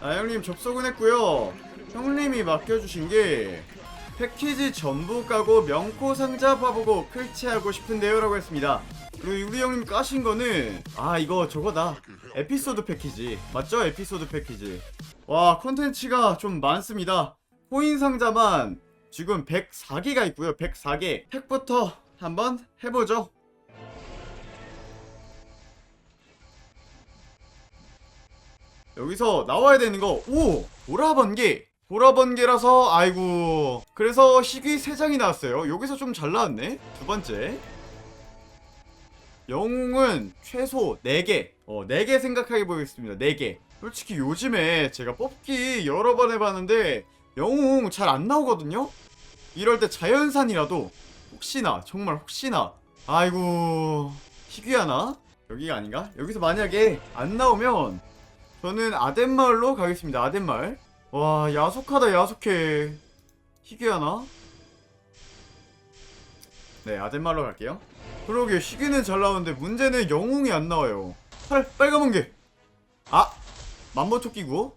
아 형님 접속은 했고요. 형님이 맡겨주신 게 패키지 전부 까고 명코 상자 봐보고 클치하고 싶은데요 라고 했습니다. 그리고 우리 형님 까신 거는 아 이거 저거다. 에피소드 패키지. 맞죠? 에피소드 패키지. 와 컨텐츠가 좀 많습니다. 코인 상자만 지금 104개가 있고요. 104개. 팩부터 한번 해보죠 여기서 나와야 되는 거, 오! 보라번개! 보라번개라서, 아이고. 그래서 희귀 3장이 나왔어요. 여기서 좀 잘 나왔네? 두 번째. 영웅은 최소 4개. 어, 4개 생각하게 보겠습니다. 4개. 솔직히 요즘에 제가 뽑기 여러 번 해봤는데, 영웅 잘 안 나오거든요? 이럴 때 자연산이라도, 혹시나, 정말 혹시나, 아이고, 희귀하나? 여기가 아닌가? 여기서 만약에 안 나오면, 저는 아덴마을로 가겠습니다. 아덴마을. 와, 야속하다, 야속해. 희귀하나? 네, 아덴마을로 갈게요. 그러게, 희귀는 잘 나오는데 문제는 영웅이 안 나와요. 팔, 빨간 번개. 아! 만보토끼고.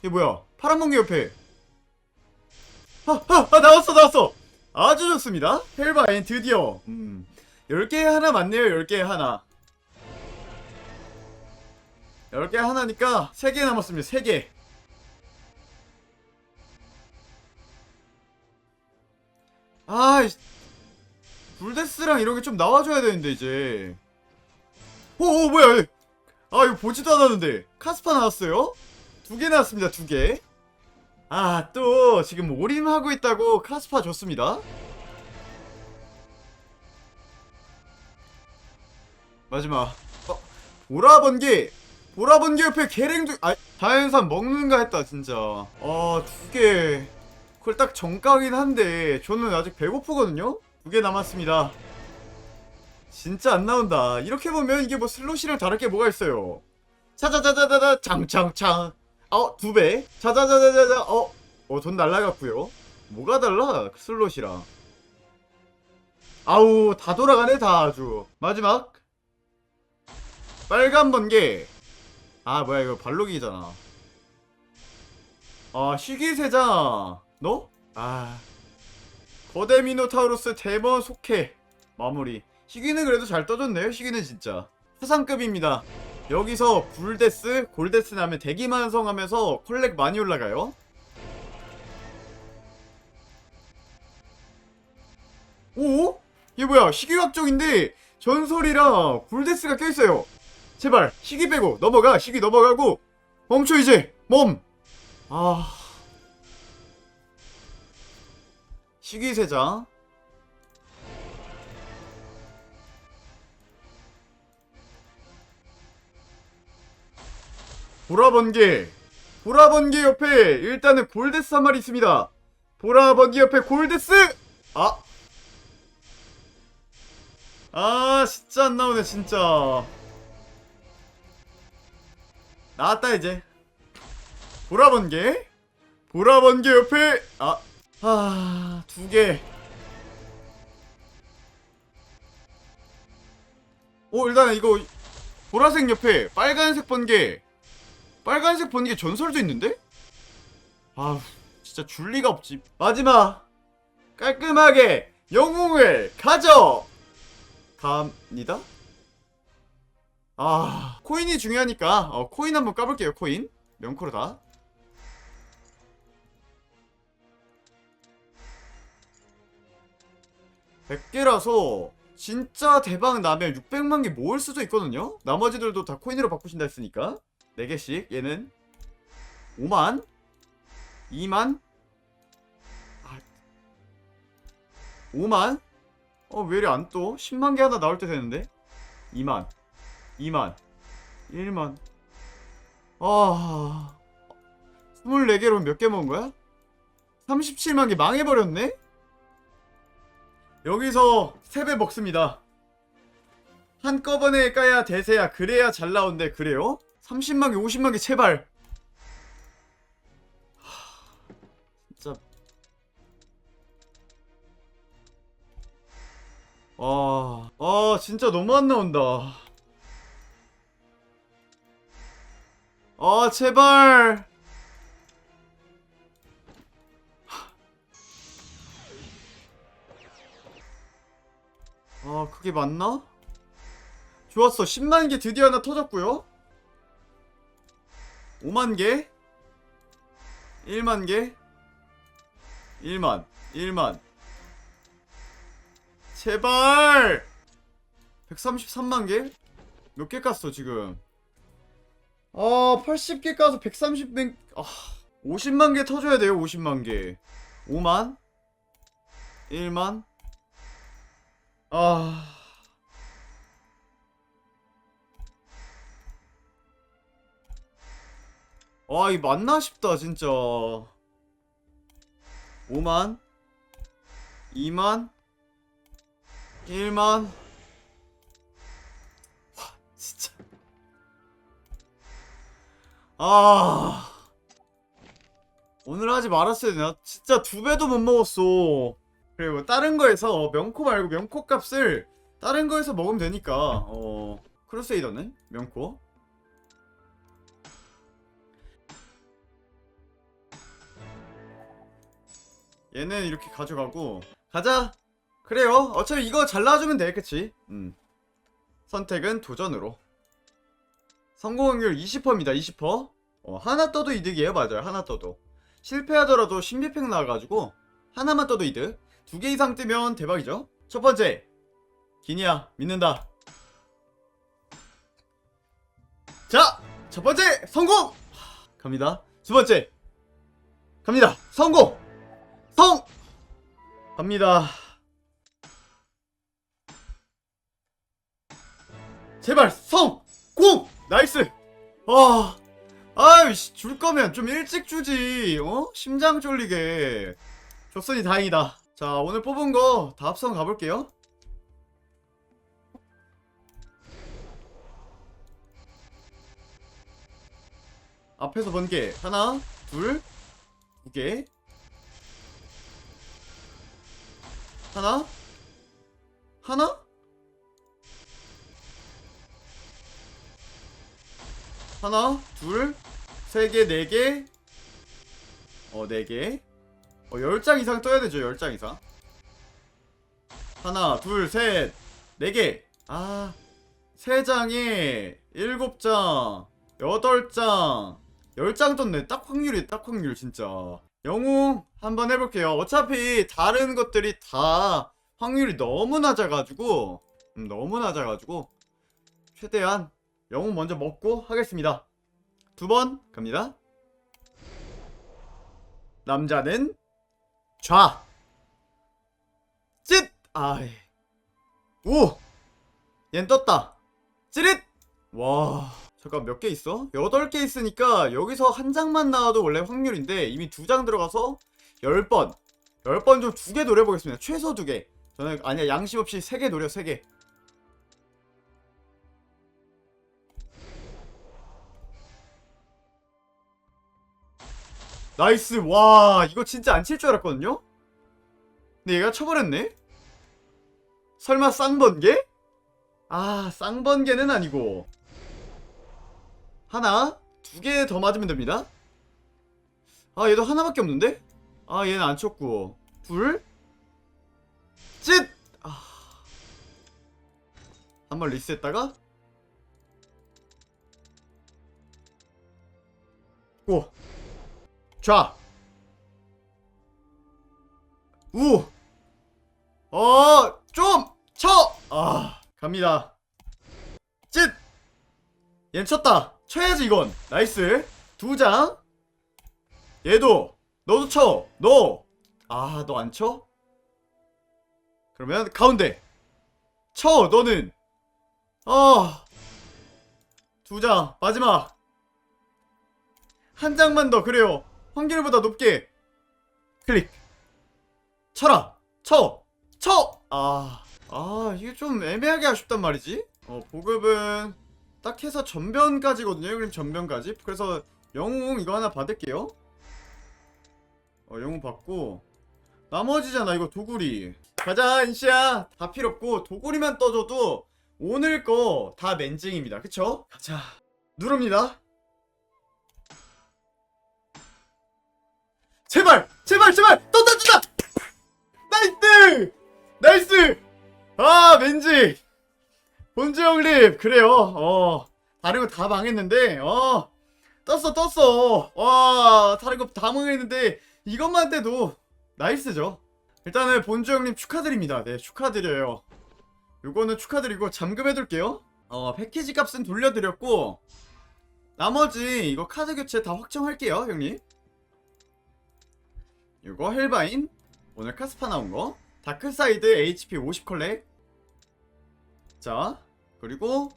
이게 뭐야? 파란 번개 옆에. 아, 아, 아, 나왔어, 나왔어! 아주 좋습니다. 헬바인 드디어. 음. 10개에 하나 맞네요, 10개에 하나. 10개 하나니까 3개 남았습니다. 3개. 아, 불데스랑 이런 게 좀 나와줘야 되는데 이제. 오, 오 뭐야? 아 이거 보지도 않았는데 카스파 나왔어요? 두 개 나왔습니다. 두 개. 아 또 지금 오림하고 있다고 카스파 줬습니다. 마지막. 어, 보라번개 보라번개 옆에 계랭도 아 자연산 먹는가 했다 진짜. 아 두개. 그걸 딱 정가긴 한데 저는 아직 배고프거든요? 두 개 남았습니다. 진짜 안 나온다. 이렇게 보면 이게 뭐 슬롯이랑 다를 게 뭐가 있어요? 차자자자자자 장창창. 어 두배? 자자자자자자 어어돈 날라갔고요. 뭐가 달라 슬롯이랑? 아우 다 돌아가네 다 아주. 마지막. 빨간 번개 아 뭐야 이거 발록이잖아. 아 희귀세자 너? 아. 거대 미노타우루스 대번 속해. 마무리. 희귀는 그래도 잘 떠줬네요 희귀는 진짜. 수상급입니다. 여기서 불데스 골데스 나면 대기만성하면서 콜렉 많이 올라가요. 오? 이게 뭐야 확정인데 전설이랑 골데스가 껴있어요 제발 시기 빼고 넘어가 시기 넘어가고 멈춰 이제 멈. 아 시기 세자. 보라번개 보라번개 옆에 일단은 골데스 한 마리 있습니다. 보라번개 옆에 골데스 아. 아 진짜 안 나오네 진짜 나왔다 이제. 보라번개? 보라번개 옆에 아아두개. 오 일단 이거 보라색 옆에 빨간색 번개. 빨간색 번개 전설도 있는데? 아 진짜 줄 리가 없지. 마지막. 깔끔하게 영웅을 가져! 갑니다 아 코인이 중요하니까 어, 코인 한번 까볼게요 코인. 명코로 다. (100개라서) 진짜 대박 나면 600만 개 모을 수도 있거든요? 나머지들도 다 코인으로 바꾸신다 했으니까. 4개씩. 얘는 5만 2만 아, 5만? 어왜 이리 안떠? 10만 개 하나 나올 때 되는데? 2만 2만. 1만. 아. 24개로 몇 개 먹은 거야? 37만 개 망해버렸네? 여기서 3배 먹습니다. 한꺼번에 까야 대세야 그래야 잘 나온대 그래요? 30만 개 50만 개 제발. 하, 진짜. 아, 아 진짜 너무 안 나온다 어 제발. 아 그게 맞나? 좋았어. 10만개 드디어 하나 터졌구요. 5만개? 1만개? 1만 1만. 제발! 133만개? 몇 개 깠어 지금? 아 80개 까서 130개 아 50만 개 터져야 돼요 50만 개. 5만? 1만? 아. 아, 이 맞나 싶다, 진짜. 5만, 2만, 1만. 아. 오늘 하지 말았어야 되나? 진짜 두 배도 못 먹었어. 그리고 다른 거에서 명코 말고 명코 값을 다른 거에서 먹으면 되니까. 어. 크루세이더네? 명코. 얘는 이렇게 가져가고 가자 그래요 어차피 이거 잘라주면 돼 그치 음 선택은 도전으로 성공 확률 20%입니다 20% 어, 하나 떠도 이득이에요. 맞아요 하나 떠도. 실패하더라도 신비팩 나와가지고 하나만 떠도 이득. 두 개 이상 뜨면 대박이죠. 첫 번째. 기니야 믿는다. 자 첫 번째. 성공! 갑니다. 두 번째. 갑니다. 성공! 성! 갑니다. 제발 성! 공! 나이스! 아, 아이씨 줄 거면 좀 일찍 주지. 어? 심장 쫄리게. 줬으니 다행이다. 자 오늘 뽑은 거 다 합성 가볼게요. 앞에서 번 개 하나, 둘, 두 개, 하나? 하나? 하나, 둘, 세 개, 네 개. 어, 네 개. 어, 10장 이상 떠야 되죠, 10장 이상. 하나, 둘, 셋, 네 개. 아, 세 장에 일곱 장, 여덟 장, 열 장 떴네. 딱 확률이, 딱 확률, 진짜. 영웅 한번 해볼게요. 어차피 다른 것들이 다 확률이 너무 낮아가지고 음, 너무 낮아가지고 최대한 영웅 먼저 먹고 하겠습니다. 두 번 갑니다. 남자는 좌. 찢. 아이. 오. 얜 떴다. 찌릿. 와. 잠깐 몇 개 있어? 8개 있으니까 여기서 한 장만 나와도 원래 확률인데 이미 두 장 들어가서 10번 10번 좀 두 개 노려보겠습니다 최소 두 개 저는 아니야 양심 없이 세 개 노려 3개 나이스 와 이거 진짜 안 칠 줄 알았거든요? 근데 얘가 쳐버렸네? 설마 쌍번개? 아 쌍번개는 아니고 하나, 두 개 더 맞으면 됩니다. 아, 얘도 하나밖에 없는데? 아, 얘는 안 쳤고. 둘, 찢! 아. 한 번 리셋했다가, 오, 좌, 우, 어, 좀, 쳐! 아, 갑니다. 찢! 얜 쳤다. 쳐야지 이건. 나이스. 두 장. 얘도. 너도 쳐. 너. 아, 너 안 쳐? 그러면 가운데. 쳐. 너는. 아. 두 장. 마지막. 한 장만 더. 그래요. 확률보다 높게. 클릭. 쳐라. 쳐. 쳐. 아. 아, 이게 좀 애매하게 아쉽단 말이지. 어, 보급은 딱 해서 전변까지거든요. 그럼 전변까지. 그래서 영웅 이거 하나 받을게요. 어, 영웅 받고 나머지잖아 이거 도구리. 가자 인시야. 다 필요 없고 도구리만 떠줘도 오늘 거 다 맨징입니다. 그쵸? 가자. 누릅니다. 제발! 제발! 제발! 떴다! 떴다! 나이스! 나이스! 아 왠지 본주 형님 그래요 어 다른 거 다 망했는데 어 떴어 떴어 와 다른 거 다 망했는데 이것만 돼도 나이스죠 일단은 본주 형님 축하드립니다 네 축하드려요 요거는 축하드리고 잠금해둘게요 어 패키지 값은 돌려드렸고 나머지 이거 카드 교체 다 확정할게요 형님 요거 헬바인? 오늘 카스파 나온 거? 다크사이드 HP 50 컬렉. 자 그리고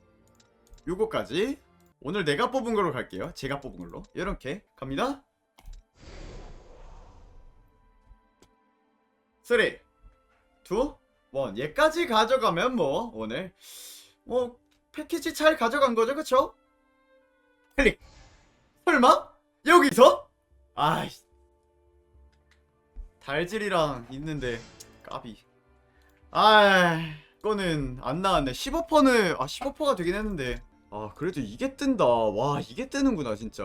요거까지. 오늘 내가 뽑은 걸로 갈게요. 제가 뽑은 걸로. 이렇게 갑니다. 3 2 1 얘까지 가져가면 뭐 오늘. 뭐 패키지 잘 가져간 거죠? 그쵸? 클릭. 설마? 여기서? 아이씨 달질이랑 있는데 까비. 아 이거는 안 나왔네. 15%는 아 15%가 되긴 했는데. 아 그래도 이게 뜬다. 와 이게 뜨는구나 진짜